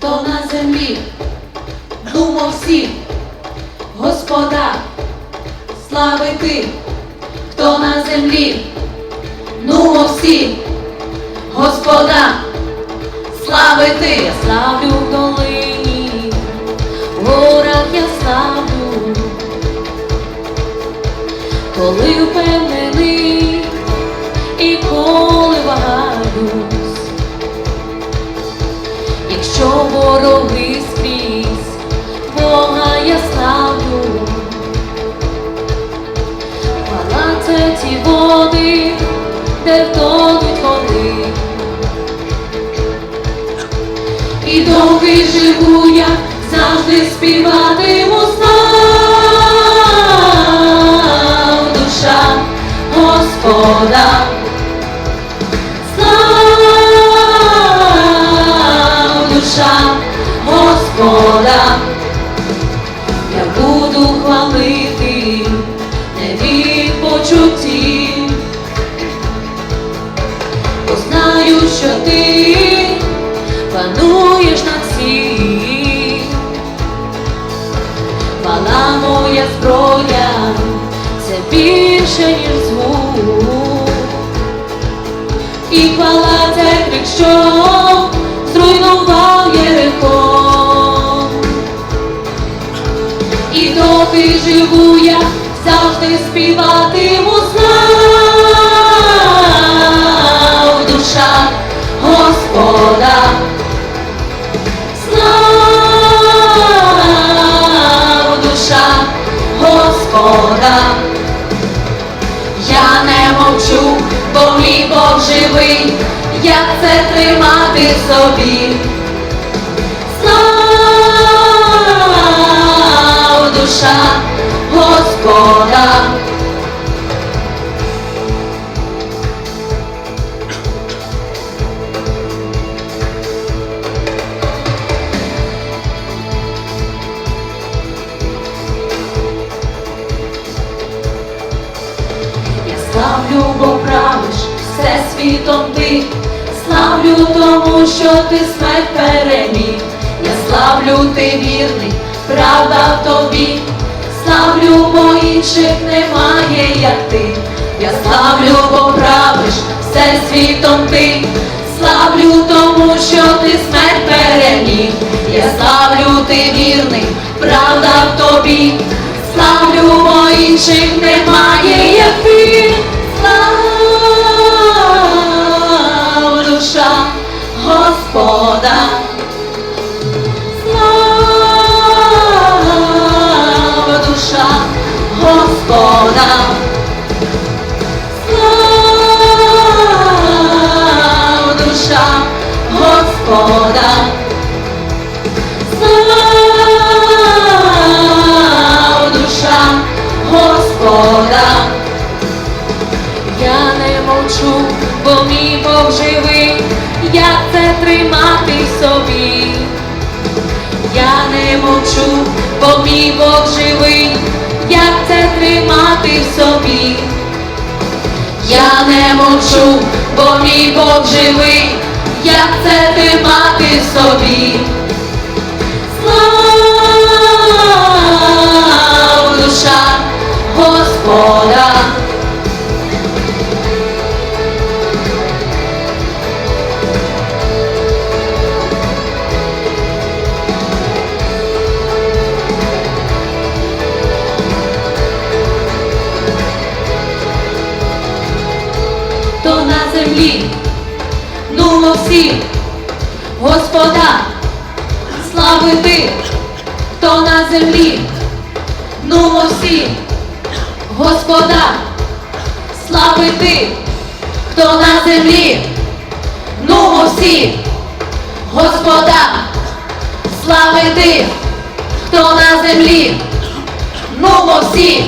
хто на землі, думав всі, Господа, славити, хто на землі, ну всі, Господа, славити, я славлю в долині, в горах я славлю, коли впевнений і коли вагаюсь, якщо вороги скрізь, Бога я славлю. Хвала це ті води, де втонуть вони. І довгий живу я, завжди співатиму від почуттів, бо знаю, що ти пануєш над всім. Хвала моя зброя, це більше, ніж звук. І хвала це крик, що зруйнував Єрихон. І доки живу я, завжди співатиму слав душа Господа. Слав душа Господа. Я не мовчу, бо мій Бог живий, як це тримати собі. Славлю, бо правиш все світом ти, славлю тому, що ти смерть переміг. Я славлю ти вірний, правда в тобі, славлю, бо інших немає, як ти. Я славлю, бо правиш все світом ти, славлю тому, що ти смерть переміг. Я славлю ти вірний, правда в тобі. Славлю, бо інших немає, як ти. Душа Господа. Я не мовчу, бо мій Бог живий, як це тримати в собі. Я не мовчу, бо мій Бог живий, як це тримати в собі. Я не мовчу, це тримати в собі. Слава на землі, всі, Господа, славити, хто на землі, ну всі, Господа, славити, хто на землі, ну всі, Господа, славити, хто на землі, ну всі,